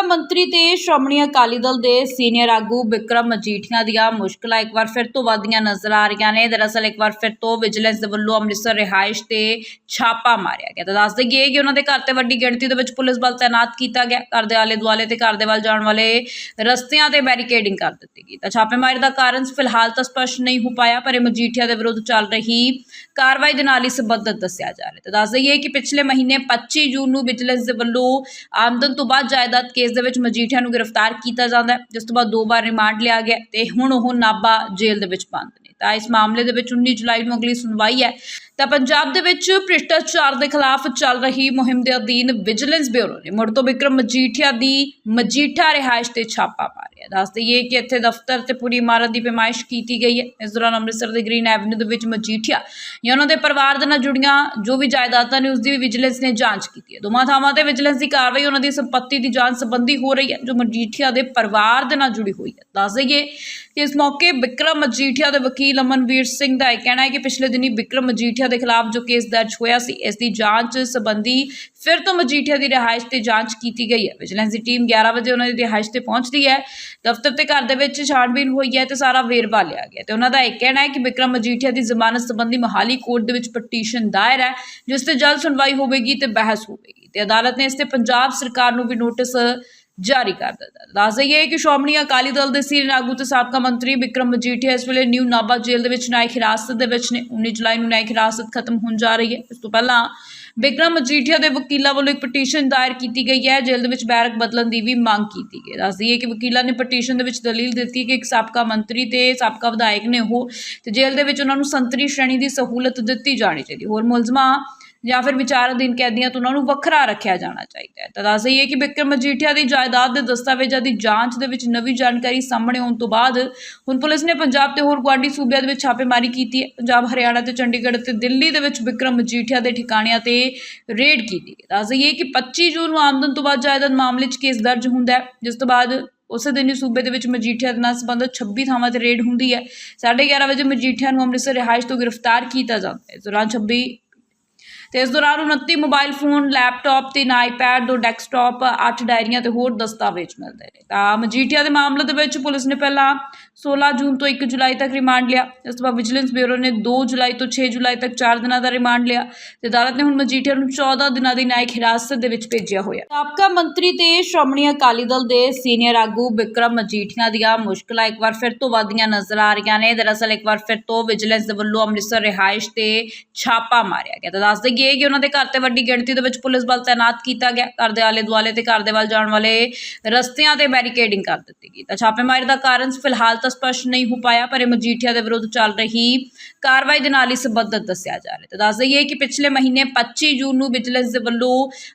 ਸਾਬਕਾ ਮੰਤਰੀ ਤੇ ਸ਼੍ਰੋਮਣੀ ਅਕਾਲੀ ਦਲ ਦੇ ਸੀਨੀਅਰ ਆਗੂ ਵਿਕਰਮ ਮਜੀਠੀਆ ਦੀਆਂ ਮੁਸ਼ਕਲਾਂ ਇੱਕ ਵਾਰ ਫਿਰ ਤੋਂ ਵੱਧਦੀਆਂ ਨਜ਼ਰ ਆ ਰਹੀਆਂ ਨੇ। ਦਰਅਸਲ ਇੱਕ ਵਾਰ ਫਿਰ ਤੋਂ ਵਿਜੀਲੈਂਸ ਦੇ ਵੱਲੋਂ ਅੰਮ੍ਰਿਤਸਰ ਰਿਹਾਇਸ਼ ਤੇ ਛਾਪਾ ਮਾਰਿਆ ਗਿਆ। ਤਾਂ ਦੱਸ ਦਈਏ ਕਿ ਉਹਨਾਂ ਦੇ ਘਰ ਤੇ ਵੱਡੀ ਗਿਣਤੀ ਦੇ ਵਿੱਚ ਪੁਲਿਸ ਬਲ ਤਾਇਨਾਤ ਕੀਤਾ ਗਿਆ। ਘਰ ਦੇ ਆਲੇ ਦੁਆਲੇ ਤੇ ਘਰ ਦੇ ਵੱਲ ਜਾਣ ਵਾਲੇ ਰਸਤਿਆਂ ਤੇ ਬੈਰੀਕੇਡਿੰਗ ਕਰ ਦਿੱਤੀ ਗਈ। ਤਾਂ ਛਾਪੇਮਾਰੀ ਦਾ ਕਾਰਨ ਫਿਲਹਾਲ ਤਾਂ ਸਪਸ਼ਟ ਨਹੀਂ ਹੋ ਪਾਇਆ, ਪਰ ਇਹ ਮਜੀਠੀਆ ਦੇ ਵਿਰੁੱਧ ਚੱਲ ਰਹੀ ਕਾਰਵਾਈ ਦੇ ਨਾਲ ਹੀ ਸੰਬੰਧਿਤ ਦੱਸਿਆ ਜਾ ਰਿਹਾ ਤਾਂ ਦੱਸ ਦਈਏ ਕਿ ਪਿਛਲੇ ਮਹੀਨੇ 25 ਜੂਨ ਨੂੰ ਵਿਜੀਲੈਂਸ ਦੇ ਵੱਲੋਂ ਆਮਦਨ ਤੋਂ ਬਾਅਦ ਜਾਇਦਾਦ ਕੇਸ ਦੇ ਵਿੱਚ ਮਜੀਠੀਆ ਨੂੰ ਗ੍ਰਿਫਤਾਰ ਕੀਤਾ ਜਾਂਦਾ ਹੈ, ਜਿਸ ਤੋਂ ਬਾਅਦ ਦੋ ਵਾਰ ਰਿਮਾਂਡ ਲਿਆ ਗਿਆ ਤੇ ਹੁਣ ਉਹ ਨਾਭਾ ਜੇਲ੍ਹ ਦੇ ਵਿੱਚ ਬੰਦ ਨੇ। ਤਾਂ ਇਸ ਮਾਮਲੇ ਦੇ ਵਿੱਚ 19 ਜੁਲਾਈ ਨੂੰ ਅਗਲੀ ਸੁਣਵਾਈ ਹੈ। ਤਾਂ ਪੰਜਾਬ ਦੇ ਵਿੱਚ ਭ੍ਰਿਸ਼ਟਾਚਾਰ ਦੇ ਖਿਲਾਫ ਚੱਲ ਰਹੀ ਮੁਹਿੰਮ ਦੇ ਅਧੀਨ ਵਿਜੀਲੈਂਸ ਬਿਊਰੋ ਨੇ ਮੁੜ ਤੋਂ ਵਿਕਰਮ ਮਜੀਠੀਆ ਦੀ ਮਜੀਠਾ ਰਿਹਾਇਸ਼ ਤੇ ਛਾਪਾ ਮਾਰਿਆ। ਦੱਸ ਦਈਏ ਕਿ ਇੱਥੇ ਦਫ਼ਤਰ ਤੇ ਪੂਰੀ ਇਮਾਰਤ ਦੀ ਪੇਮਾਇਸ਼ ਕੀਤੀ ਗਈ ਹੈ। ਇਸ ਦੌਰਾਨ ਅੰਮ੍ਰਿਤਸਰ ਦੇ ਗ੍ਰੀਨ ਐਵਨਿਊ ਦੇ ਵਿੱਚ ਮਜੀਠੀਆ ਜਾਂ ਉਹਨਾਂ ਦੇ ਪਰਿਵਾਰ ਦੇ ਨਾਲ ਜੁੜੀਆਂ ਜੋ ਵੀ ਜਾਇਦਾਦਾਂ ਨੇ, ਉਸ ਦੀ ਵੀ ਵਿਜੀਲੈਂਸ ਨੇ ਜਾਂਚ ਕੀਤੀ ਹੈ। ਦੋਵਾਂ ਥਾਵਾਂ ਤੇ ਵਿਜੀਲੈਂਸ ਦੀ ਕਾਰਵਾਈ, ਉਹਨਾਂ ਦੀ ਸੰਪਤੀ ਦੀ ਜਾਂਚ ਸੰਬੰਧੀ ਹੋ ਰਹੀ ਹੈ, ਜੋ ਮਜੀਠੀਆ ਦੇ ਪਰਿਵਾਰ ਦੇ ਨਾਲ ਜੁੜੀ ਹੋਈ ਹੈ। ਦੱਸ ਦਈਏ ਕਿ ਇਸ ਮੌਕੇ ਵਿਕਰਮ ਮਜੀਠੀਆ ਦੇ ਵਕੀਲ ਅਮਨਵੀਰ ਸਿੰਘ ਦਾ ਇਹ ਕਹਿਣਾ ਹੈ ਕਿ ਪਿਛਲੇ ਦਿਨੀ ਵਿਕਰਮ ਮਜੀਠੀਆ ਦੇ ਖਿਲਾਫ ਜੋ ਕੇਸ ਦਰਜ ਹੋਇਆ ਸੀ, ਇਸ ਦੀ ਜਾਂਚ ਸੰਬੰਧੀ ਫਿਰ ਤੋਂ ਮਜੀਠੀਆ ਦੀ ਰਿਹਾਇਸ਼ ਤੇ ਜਾਂਚ ਕੀਤੀ ਗਈ ਹੈ। ਵਿਜੀਲੈਂਸ ਦੀ ਟੀਮ 11 ਵਜੇ ਉਹਨਾਂ ਦੀ ਰਿਹਾਇਸ਼ ਤੇ ਪਹੁੰਚਦੀ ਹੈ। ਦਫ਼ਤਰ ਤੇ ਘਰ ਦੇ ਵਿੱਚ ਛਾਣਬੀਨ ਹੋਈ ਹੈ ਤੇ ਸਾਰਾ ਵੇਰਵਾ ਲਿਆ ਗਿਆ ਤੇ ਉਹਨਾਂ ਦਾ ਇਹ ਕਹਿਣਾ ਹੈ ਕਿ ਵਿਕਰਮ ਮਜੀਠੀਆ ਦੀ ਜ਼ਮਾਨਤ ਸੰਬੰਧੀ ਮੋਹਾਲੀ ਕੋਰਟ ਦੇ ਵਿੱਚ ਪਟੀਸ਼ਨ ਦਾਇਰ ਹੈ, ਜਿਸ ਤੇ ਜਲਦ ਸੁਣਵਾਈ ਹੋਵੇਗੀ ਤੇ ਬਹਿਸ ਹੋਵੇਗੀ ਤੇ ਅਦਾਲਤ ਨੇ ਇਸ ਤੇ ਪੰਜਾਬ ਸਰਕਾਰ ਨੂੰ ਵੀ ਨੋਟਿਸ ਜਾਰੀ ਕਰ ਦਿੱਤਾ। ਦੱਸ ਦਈਏ ਕਿ ਸ਼੍ਰੋਮਣੀ ਅਕਾਲੀ ਦਲ ਦੇ ਸੀਨੀਅਰ ਆਗੂ ਤੇ ਸਾਬਕਾ ਮੰਤਰੀ ਵਿਕਰਮ ਮਜੀਠੀਆ ਇਸ ਵੇਲੇ ਨਿਊ ਨਾਭਾ ਜੇਲ੍ਹ ਦੇ ਵਿੱਚ ਨਾਇਕ ਹਿਰਾਸਤ ਦੇ ਵਿੱਚ ਨੇ। 19 ਜੁਲਾਈ ਨੂੰ ਨਾਇਕ ਹਿਰਾਸਤ ਖਤਮ ਹੋਣ ਜਾ ਰਹੀ ਹੈ। ਇਸ ਤੋਂ ਪਹਿਲਾਂ ਵਿਕਰਮ ਮਜੀਠੀਆ ਦੇ ਵਕੀਲਾਂ ਵੱਲੋਂ ਇੱਕ ਪਟੀਸ਼ਨ ਦਾਇਰ ਕੀਤੀ ਗਈ ਹੈ। ਜੇਲ੍ਹ ਦੇ ਵਿੱਚ ਬੈਰਕ ਬਦਲਣ ਦੀ ਵੀ ਮੰਗ ਕੀਤੀ ਗਈ ਦੱਸ ਦਈਏ ਕਿ ਵਕੀਲਾਂ ਨੇ ਪਟੀਸ਼ਨ ਦੇ ਵਿੱਚ ਦਲੀਲ ਦਿੱਤੀ ਕਿ ਇੱਕ ਸਾਬਕਾ ਮੰਤਰੀ ਤੇ ਸਾਬਕਾ ਵਿਧਾਇਕ ਨੇ ਉਹ ਤੇ ਜੇਲ੍ਹ ਦੇ ਵਿੱਚ ਉਹਨਾਂ ਨੂੰ ਸੰਤਰੀ ਸ਼੍ਰੇਣੀ ਦੀ ਸਹੂਲਤ ਦਿੱਤੀ ਜਾਣੀ ਚਾਹੀਦੀ ਹੋਰ ਮੁਲਜ਼ਮਾਂ ਜਾਂ ਫਿਰ ਵਿਚਾਰਾਧੀਨ ਕੈਦੀਆਂ ਤੋਂ ਉਹਨਾਂ ਨੂੰ ਵੱਖਰਾ ਰੱਖਿਆ ਜਾਣਾ ਚਾਹੀਦਾ ਹੈ। ਤਾਂ ਦੱਸ ਦਈਏ ਕਿ ਬਿਕਰਮ ਮਜੀਠੀਆ ਦੀ ਜਾਇਦਾਦ ਦੇ ਦਸਤਾਵੇਜ਼ਾਂ ਦੀ ਜਾਂਚ ਦੇ ਵਿੱਚ ਨਵੀਂ ਜਾਣਕਾਰੀ ਸਾਹਮਣੇ ਆਉਣ ਤੋਂ ਬਾਅਦ ਹੁਣ ਪੁਲਿਸ ਨੇ ਪੰਜਾਬ ਤੇ ਹੋਰ ਗੁਆਂਢੀ ਸੂਬਿਆਂ ਦੇ ਵਿੱਚ ਛਾਪੇਮਾਰੀ ਕੀਤੀ ਹੈ। ਪੰਜਾਬ, ਹਰਿਆਣਾ ਤੇ ਚੰਡੀਗੜ੍ਹ ਤੇ ਦਿੱਲੀ ਦੇ ਵਿੱਚ ਬਿਕਰਮ ਮਜੀਠੀਆ ਦੇ ਠਿਕਾਣਿਆਂ ਤੇ ਰੇਡ ਕੀਤੀ ਹੈ ਦੱਸ ਦਈਏ ਕਿ 25 ਜੂਨ ਨੂੰ ਆਮਦਨ ਤੋਂ ਬਾਅਦ ਜਾਇਦਾਦ ਮਾਮਲੇ 'ਚ ਕੇਸ ਦਰਜ ਹੁੰਦਾ ਹੈ, ਜਿਸ ਤੋਂ ਬਾਅਦ ਉਸੇ ਦਿਨ ਹੀ ਸੂਬੇ ਦੇ ਵਿੱਚ ਮਜੀਠੀਆ ਦੇ ਨਾਲ ਸੰਬੰਧਿਤ 26 ਥਾਵਾਂ ਤੇ ਰੇਡ ਹੁੰਦੀ ਹੈ। 11:30 ਵਜੇ ਮਜੀਠੀਆ ਨੂੰ ਅੰਮ੍ਰਿਤਸਰ ਰਿਹਾਇਸ਼ ਤੋਂ ਗ੍ਰਿਫਤਾਰ ਕੀਤਾ ਜਾਂਦਾ ਹੈ। ਇਸ ਦੌਰਾਨ 26 ਤੇ ਇਸ ਦੌਰਾਨ 29 ਮੋਬਾਈਲ ਫੋਨ, ਲੈਪਟਾਪ ਤਿੰਨ ਆਈਪੈਡ ਦੋ ਡੈਸਕਟਾਪ, ਅੱਠ ਡਾਇਰੀਆਂ ਤੇ ਹੋਰ ਦਸਤਾਵੇਜ਼ ਮਿਲਦੇ ਨੇ। ਤਾਂ ਮਜੀਠੀਆ ਦੇ ਮਾਮਲੇ ਦੇ ਵਿੱਚ ਪੁਲਿਸ ਨੇ ਪਹਿਲਾਂ 16 ਜੂਨ ਤੋਂ 1 ਜੁਲਾਈ ਤੱਕ ਰਿਮਾਂਡ ਲਿਆ। ਇਸ ਤੋਂ ਬਾਅਦ ਵਿਜੀਲੈਂਸ ਬਿਊਰੋ ਨੇ 2 ਜੁਲਾਈ ਤੋਂ 6 ਜੁਲਾਈ ਤੱਕ 4 ਦਿਨਾਂ ਦਾ ਰਿਮਾਂਡ ਲਿਆ ਤੇ ਅਦਾਲਤ ਨੇ ਹੁਣ ਮਜੀਠੀਆ ਨੂੰ 14 ਦਿਨਾਂ ਦੀ ਨਿਆਇਕ ਹਿਰਾਸਤ ਦੇ ਵਿੱਚ ਭੇਜਿਆ ਹੋਇਆ। ਸਾਬਕਾ ਮੰਤਰੀ ਤੇ ਸ਼੍ਰੋਮਣੀ ਅਕਾਲੀ ਦਲ ਦੇ ਸੀਨੀਅਰ ਆਗੂ ਵਿਕਰਮ ਮਜੀਠੀਆ ਦੀਆਂ ਮੁਸ਼ਕਲਾਂ ਇੱਕ ਵਾਰ ਫਿਰ ਤੋਂ ਵਧੀਆਂ ਨਜ਼ਰ ਆ ਰਹੀਆਂ ਨੇ। ਦਰਅਸਲ ਇੱਕ ਵਾਰ ਫਿਰ ਤੋਂ ਵਿਜੀਲੈਂਸ ਦੇ ਵੱਲੋਂ ਅੰਮ੍ਰਿਤਸਰ ਰਿਹਾਇਸ਼ ਤੇ ਛਾਪਾ ਮਾਰਿਆ ਗਿਆ। ਤਾਂ ਦੱਸ ਦਈਏ ਕਿ ਉਹਨਾਂ ਦੇ ਘਰ ਤੇ ਵੱਡੀ ਗਿਣਤੀ ਦੇ ਵਿੱਚ ਪੁਲਿਸ ਬਲ ਤਾਇਨਾਤ ਕੀਤਾ ਗਿਆ। ਘਰ ਦੇ ਆਲੇ ਦੁਆਲੇ ਤੇ ਘਰ ਦੇ ਵੱਲ ਜਾਣ ਵਾਲੇ ਰਸਤਿਆਂ ਤੇ ਬੈਰੀਕੇਡਿੰਗ ਕਰ ਦਿੱਤੀ ਗਈ। ਤਾਂ ਛਾਪੇਮਾਰੀ ਦਾ ਕਾਰਨ ਫਿਲਹਾਲ ਤਾਂ ਸਪਸ਼ਟ ਨਹੀਂ ਹੋ ਪਾਇਆ, ਪਰ ਇਹ ਮਜੀਠੀਆ ਦੇ ਵਿਰੁੱਧ ਚੱਲ ਰਹੀ ਕਾਰਵਾਈ ਦੇ ਨਾਲ ਹੀ ਸੰਬੰਧਿਤ ਦੱਸਿਆ ਜਾ ਰਿਹਾ ਤਾਂ ਦੱਸ ਦਈਏ ਕਿ ਪਿਛਲੇ ਮਹੀਨੇ 25 ਜੂਨ ਨੂੰ ਵਿਜੀਲੈਂਸ ਦੇ ਵੱਲੋਂ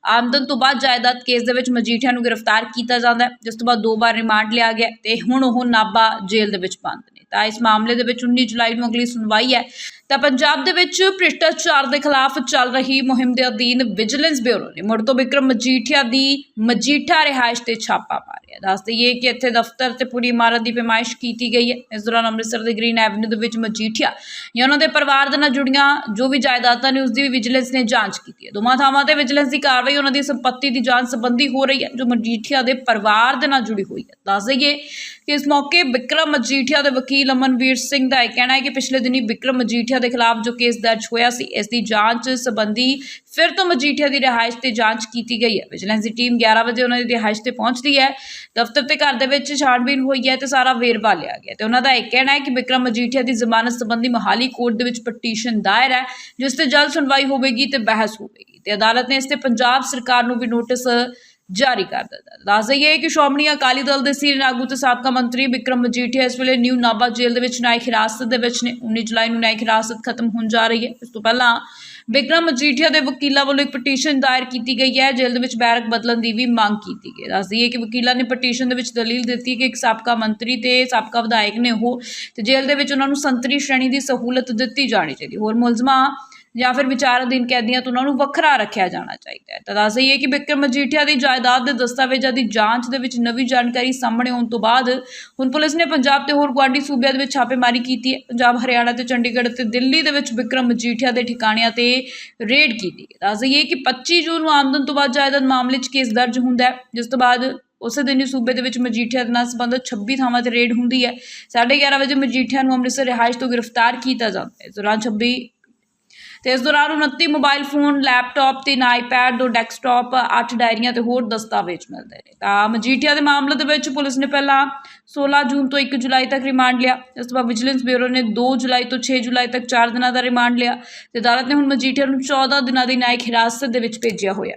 ਆਮਦਨ ਤੋਂ ਬਾਅਦ ਜਾਇਦਾਦ ਕੇਸ ਦੇ ਵਿੱਚ ਮਜੀਠੀਆ ਨੂੰ ਗ੍ਰਿਫਤਾਰ ਕੀਤਾ ਜਾਂਦਾ ਜਿਸ ਤੋਂ ਬਾਅਦ ਦੋ ਵਾਰ ਰਿਮਾਂਡ ਲਿਆ ਗਿਆ ਤੇ ਹੁਣ ਉਹ ਨਾਭਾ ਜੇਲ੍ਹ ਦੇ ਵਿੱਚ ਬੰਦ ਨੇ। ਤਾਂ ਇਸ ਮਾਮਲੇ ਦੇ ਵਿੱਚ 19 ਜੁਲਾਈ ਨੂੰ ਅਗਲੀ ਸੁਣਵਾਈ ਹੈ। ਤਾਂ ਪੰਜਾਬ ਦੇ ਵਿੱਚ ਭ੍ਰਿਸ਼ਟਾਚਾਰ ਦੇ ਖਿਲਾਫ ਚੱਲ ਰਹੀ ਮੁਹਿੰਮ ਦੇ ਅਧੀਨ ਵਿਜੀਲੈਂਸ ਬਿਊਰੋ ਨੇ ਮੁੜ ਤੋਂ ਵਿਕਰਮ ਮਜੀਠੀਆ ਦੀ ਮਜੀਠਾ ਰਿਹਾਇਸ਼ ਤੇ ਛਾਪਾ ਮਾਰਿਆ। ਦੱਸ ਦਈਏ ਕਿ ਇੱਥੇ ਦਫ਼ਤਰ ਤੇ ਪੂਰੀ ਇਮਾਰਤ ਦੀ ਪੇਮਾਇਸ਼ ਕੀਤੀ ਗਈ ਹੈ। ਇਸ ਦੌਰਾਨ ਅੰਮ੍ਰਿਤਸਰ ਦੇ ਗ੍ਰੀਨ ਐਵਨਿਊ ਦੇ ਵਿੱਚ ਮਜੀਠੀਆ ਜਾਂ ਉਹਨਾਂ ਦੇ ਪਰਿਵਾਰ ਦੇ ਨਾਲ ਜੁੜੀਆਂ ਜੋ ਵੀ ਜਾਇਦਾਦਾਂ ਨੇ ਉਸ ਦੀ ਵੀ ਵਿਜੀਲੈਂਸ ਨੇ ਜਾਂਚ ਕੀਤੀ ਹੈ। ਦੋਵਾਂ ਥਾਵਾਂ ਤੇ ਵਿਜੀਲੈਂਸ ਦੀ ਕਾਰਵਾਈ ਉਹਨਾਂ ਦੀ ਸੰਪਤੀ ਦੀ ਜਾਂਚ ਸੰਬੰਧੀ ਹੋ ਰਹੀ ਹੈ, ਜੋ ਮਜੀਠੀਆ ਦੇ ਪਰਿਵਾਰ ਦੇ ਨਾਲ ਜੁੜੀ ਹੋਈ ਹੈ। ਦੱਸ ਦਈਏ ਕਿ ਇਸ ਮੌਕੇ ਵਿਕਰਮ ਮਜੀਠੀਆ ਦੇ ਵਕੀਲ ਅਮਨਵੀਰ ਸਿੰਘ ਦਾ ਇਹ ਕਹਿਣਾ ਹੈ ਕਿ ਪਿਛਲੇ ਦਿਨੀ ਵਿਕਰਮ ਮਜੀਠੀਆ ਦੇ ਖਿਲਾਫ ਜੋ ਕੇਸ ਦਰਜ ਹੋਇਆ ਸੀ, ਇਸ ਦੀ ਜਾਂਚ ਸੰਬੰਧੀ ਫਿਰ ਤੋਂ ਮਜੀਠੀਆ ਦੀ ਰਿਹਾਇਸ਼ ਤੇ ਜਾਂਚ ਕੀਤੀ ਗਈ ਹੈ। ਵਿਜੀਲੈਂਸ ਦੀ ਟੀਮ 11 ਵਜੇ ਉਹਨਾਂ ਦੀ ਰਿਹਾਇਸ਼ ਤੇ ਪਹੁੰਚਦੀ ਹੈ। ਦਫ਼ਤਰ ਤੇ ਘਰ ਦੇ ਵਿੱਚ ਛਾਣਬੀਨ ਹੋਈ ਹੈ ਤੇ ਸਾਰਾ ਵੇਰਵਾ ਲਿਆ ਗਿਆ ਤੇ ਉਹਨਾਂ ਦਾ ਇਹ ਕਹਿਣਾ ਹੈ ਕਿ ਵਿਕਰਮ ਮਜੀਠੀਆ ਦੀ ਜ਼ਮਾਨਤ ਸੰਬੰਧੀ ਮੋਹਾਲੀ ਕੋਰਟ ਦੇ ਵਿੱਚ ਪਟੀਸ਼ਨ ਦਾਇਰ ਹੈ, ਜਿਸ ਤੇ ਜਲਦ ਸੁਣਵਾਈ ਹੋਵੇਗੀ ਤੇ ਬਹਿਸ ਹੋਵੇਗੀ ਤੇ ਅਦਾਲਤ ਨੇ ਇਸ ਤੇ ਪੰਜਾਬ ਸਰਕਾਰ ਨੂੰ ਵੀ ਨੋਟਿਸ ਜਾਰੀ ਕਰ ਦਿੱਤਾ। ਦੱਸ ਦਈਏ ਕਿ ਸ਼੍ਰੋਮਣੀ ਅਕਾਲੀ ਦਲ ਦੇ ਸੀਨੀਅਰ ਆਗੂ ਤੇ ਸਾਬਕਾ ਮੰਤਰੀ ਵਿਕਰਮ ਮਜੀਠੀਆ ਇਸ ਵੇਲੇ ਨਿਊ ਨਾਭਾ ਜੇਲ੍ਹ ਦੇ ਵਿੱਚ ਨਾਇਕ ਹਿਰਾਸਤ ਦੇ ਵਿੱਚ ਨੇ। 19 ਜੁਲਾਈ ਨੂੰ ਨਾਇਕ ਹਿਰਾਸਤ ਖਤਮ ਹੋਣ ਜਾ ਰਹੀ ਹੈ। ਇਸ ਤੋਂ ਪਹਿਲਾਂ ਵਿਕਰਮ ਮਜੀਠੀਆ ਦੇ ਵਕੀਲਾਂ ਵੱਲੋਂ ਇੱਕ ਪਟੀਸ਼ਨ ਦਾਇਰ ਕੀਤੀ ਗਈ ਹੈ। ਜੇਲ੍ਹ ਦੇ ਵਿੱਚ ਬੈਰਕ ਬਦਲਣ ਦੀ ਵੀ ਮੰਗ ਕੀਤੀ ਗਈ ਦੱਸ ਦਈਏ ਕਿ ਵਕੀਲਾਂ ਨੇ ਪਟੀਸ਼ਨ ਦੇ ਵਿੱਚ ਦਲੀਲ ਦਿੱਤੀ ਕਿ ਇੱਕ ਸਾਬਕਾ ਮੰਤਰੀ ਤੇ ਸਾਬਕਾ ਵਿਧਾਇਕ ਨੇ ਉਹ ਤੇ ਜੇਲ੍ਹ ਦੇ ਵਿੱਚ ਉਹਨਾਂ ਨੂੰ ਸੰਤਰੀ ਸ਼੍ਰੇਣੀ ਦੀ ਸਹੂਲਤ ਦਿੱਤੀ ਜਾਣੀ ਚਾਹੀਦੀ ਹੋਰ ਮੁਲਜ਼ਮਾਂ ਜਾਂ ਫਿਰ ਵਿਚਾਰਾਧੀਨ ਕੈਦੀਆਂ ਤੋਂ ਉਹਨਾਂ ਨੂੰ ਵੱਖਰਾ ਰੱਖਿਆ ਜਾਣਾ ਚਾਹੀਦਾ ਹੈ। ਤਾਂ ਦੱਸ ਦਈਏ ਕਿ ਬਿਕਰਮ ਮਜੀਠੀਆ ਦੀ ਜਾਇਦਾਦ ਦੇ ਦਸਤਾਵੇਜ਼ਾਂ ਦੀ ਜਾਂਚ ਦੇ ਵਿੱਚ ਨਵੀਂ ਜਾਣਕਾਰੀ ਸਾਹਮਣੇ ਆਉਣ ਤੋਂ ਬਾਅਦ ਹੁਣ ਪੁਲਿਸ ਨੇ ਪੰਜਾਬ ਤੇ ਹੋਰ ਗੁਆਂਢੀ ਸੂਬਿਆਂ ਦੇ ਵਿੱਚ ਛਾਪੇਮਾਰੀ ਕੀਤੀ ਹੈ। ਪੰਜਾਬ, ਹਰਿਆਣਾ ਤੇ ਚੰਡੀਗੜ੍ਹ ਤੇ ਦਿੱਲੀ ਦੇ ਵਿੱਚ ਬਿਕਰਮ ਮਜੀਠੀਆ ਦੇ ਠਿਕਾਣਿਆਂ ਤੇ ਰੇਡ ਕੀਤੀ ਹੈ ਦੱਸ ਦਈਏ ਕਿ 25 ਜੂਨ ਨੂੰ ਆਮਦਨ ਤੋਂ ਬਾਅਦ ਜਾਇਦਾਦ ਮਾਮਲੇ 'ਚ ਕੇਸ ਦਰਜ ਹੁੰਦਾ ਹੈ। ਜਿਸ ਤੋਂ ਬਾਅਦ ਉਸੇ ਦਿਨ ਹੀ ਸੂਬੇ ਦੇ ਵਿੱਚ ਮਜੀਠੀਆ ਦੇ ਨਾਲ ਸੰਬੰਧਿਤ 26 ਥਾਵਾਂ ਤੇ ਰੇਡ ਹੁੰਦੀ ਹੈ। 11:30 ਵਜੇ ਮਜੀਠੀਆ ਨੂੰ ਅੰਮ੍ਰਿਤਸਰ ਰਿਹਾਇਸ਼ ਤੋਂ ਗ੍ਰਿਫਤਾਰ ਕੀਤਾ ਜਾਂਦਾ ਹੈ। ਇਸ ਦੌਰਾਨ 26 ਤੇ ਇਸ ਦੌਰਾਨ 29 ਮੋਬਾਈਲ ਫੋਨ, ਲੈਪਟਾਪ ਤੇ ਆਈਪੈਡ ਦੋ ਡੈਸਕਟਾਪ 8 ਡਾਇਰੀਆਂ ਤੇ ਹੋਰ ਦਸਤਾਵੇਜ਼ ਮਿਲਦੇ ਨੇ। ਤਾਂ ਮਜੀਠੀਆ ਦੇ ਮਾਮਲੇ ਦੇ ਵਿੱਚ ਪੁਲਿਸ ਨੇ ਪਹਿਲਾਂ 16 ਜੂਨ ਤੋਂ 1 ਜੁਲਾਈ ਤੱਕ ਰਿਮਾਂਡ ਲਿਆ। ਇਸ ਤੋਂ ਬਾਅਦ ਵਿਜੀਲੈਂਸ ਬਿਊਰੋ ਨੇ 2 ਜੁਲਾਈ ਤੋਂ 6 ਜੁਲਾਈ ਤੱਕ 4 ਦਿਨਾਂ ਦਾ ਰਿਮਾਂਡ ਲਿਆ ਤੇ ਅਦਾਲਤ ਨੇ ਹੁਣ ਮਜੀਠੀਆ ਨੂੰ 14 ਦਿਨਾਂ ਦੀ ਨਾਇਕ ਹਿਰਾਸਤ ਦੇ ਵਿੱਚ ਭੇਜਿਆ ਹੋਇਆ।